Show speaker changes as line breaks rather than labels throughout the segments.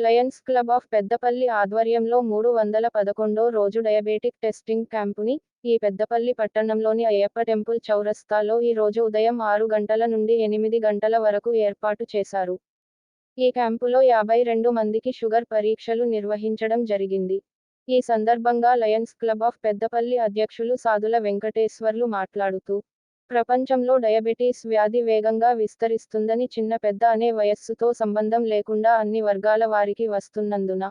Lions club of Peddapalli ఆధ్వర్యంలో మూడు వందల పదకొండో రోజు డయాబెటిక్ టెస్టింగ్ క్యాంపుని ఈ పెద్దపల్లి పట్టణంలోని అయ్యప్ప టెంపుల్ చౌరస్తాలో ఈ రోజు ఉదయం ఆరు గంటల నుండి ఎనిమిది గంటల వరకు ఏర్పాటు చేశారు. ఈ క్యాంపులో యాభై రెండు మందికి షుగర్ పరీక్షలు నిర్వహించడం జరిగింది. ఈ సందర్భంగా లయన్స్ క్లబ్ ఆఫ్ పెద్దపల్లి అధ్యక్షులు సాదుల వెంకటేశ్వర్లు మాట్లాడుతూ ప్రపంచంలో డయాబెటీస్ వ్యాధి వేగంగా విస్తరిస్తుందని చిన్న పెద్ద అనే వయస్సుతో సంబంధం లేకుండా అన్ని వర్గాల వారికి వస్తున్నందున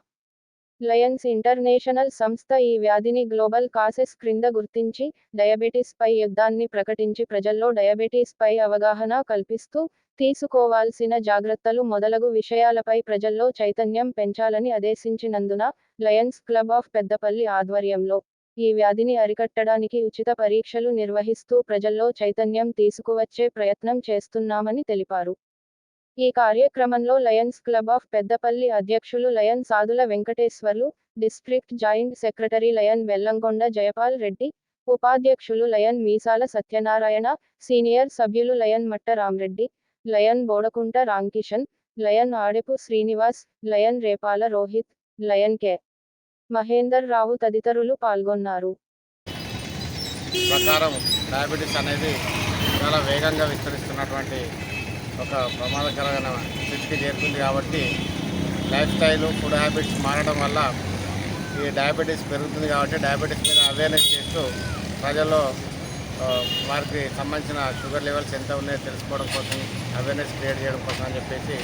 లయన్స్ ఇంటర్నేషనల్ సంస్థ ఈ వ్యాధిని గ్లోబల్ కాసెస్ క్రింద గుర్తించి డయాబెటీస్పై యుద్ధాన్ని ప్రకటించి ప్రజల్లో డయాబెటీస్ పై అవగాహన కల్పిస్తూ తీసుకోవాల్సిన జాగ్రత్తలు మొదలగు విషయాలపై ప్రజల్లో చైతన్యం పెంచాలని ఆదేశించినందున లయన్స్ క్లబ్ ఆఫ్ పెద్దపల్లి ఆధ్వర్యంలో ఈ వ్యాధిని అరికట్టడానికి ఉచిత పరీక్షలు నిర్వహిస్తూ ప్రజల్లో చైతన్యం తీసుకువచ్చే ప్రయత్నం చేస్తున్నామని తెలిపారు. ఈ కార్యక్రమంలో లయన్స్ క్లబ్ ఆఫ్ పెద్దపల్లి అధ్యక్షులు lion Sadhula Venkateswarlu district joint secretary lion Vellangonda Jayapal Reddy ఉపాధ్యక్షులు లయన్ మీసాల సత్యనారాయణ సీనియర్ సభ్యులు lion Mattaramareddy lion Bodakunta Ramkishan lion Adepu Srinivas lion Repala Rohit lion K. Mahender Rao తదితరులు పాల్గొన్నారు.
ప్రకారం డయాబెటీస్ అనేది చాలా వేగంగా విస్తరిస్తున్నటువంటి ఒక ప్రమాదకరమైన స్థితికి చేరుతుంది కాబట్టి లైఫ్ స్టైల్ ఫుడ్ హ్యాబిట్స్ మారడం వల్ల ఈ డయాబెటీస్ పెరుగుతుంది కాబట్టి డయాబెటీస్ మీద అవేర్నెస్ చేస్తూ ప్రజల్లో వారికి సంబంధించిన షుగర్ లెవెల్స్ ఎంత ఉన్నాయో తెలుసుకోవడం కోసం అవేర్నెస్ క్రియేట్ చేయడం కోసం అని చెప్పేసి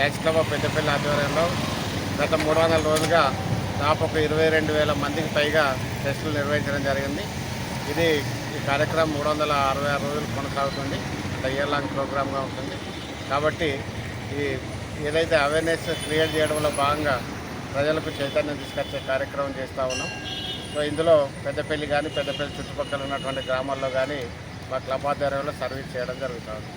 లైఫ్ క్లబ్ ఆఫ్ పెద్దపల్లి ఆధ్వర్యంలో గత మూడు వందల రోజులుగా దాదాపు ఒక ఇరవై రెండు వేల మందికి పైగా టెస్టులు నిర్వహించడం జరిగింది. ఇది ఈ కార్యక్రమం మూడు వందల అరవై ఆరు రోజులు కొనసాగుతుంది. ఇయర్ లాంగ్ ప్రోగ్రామ్గా ఉంటుంది. కాబట్టి ఈ ఏదైతే అవేర్నెస్ క్రియేట్ చేయడంలో భాగంగా ప్రజలకు చైతన్యం తీసుకొచ్చే కార్యక్రమం చేస్తూ ఉన్నాం. సో ఇందులో పెద్దపల్లి కానీ పెద్దపల్లి చుట్టుపక్కల ఉన్నటువంటి గ్రామాల్లో కానీ మా క్లబ్ ఆధ్వర్యంలో సర్వీస్ చేయడం జరుగుతుంది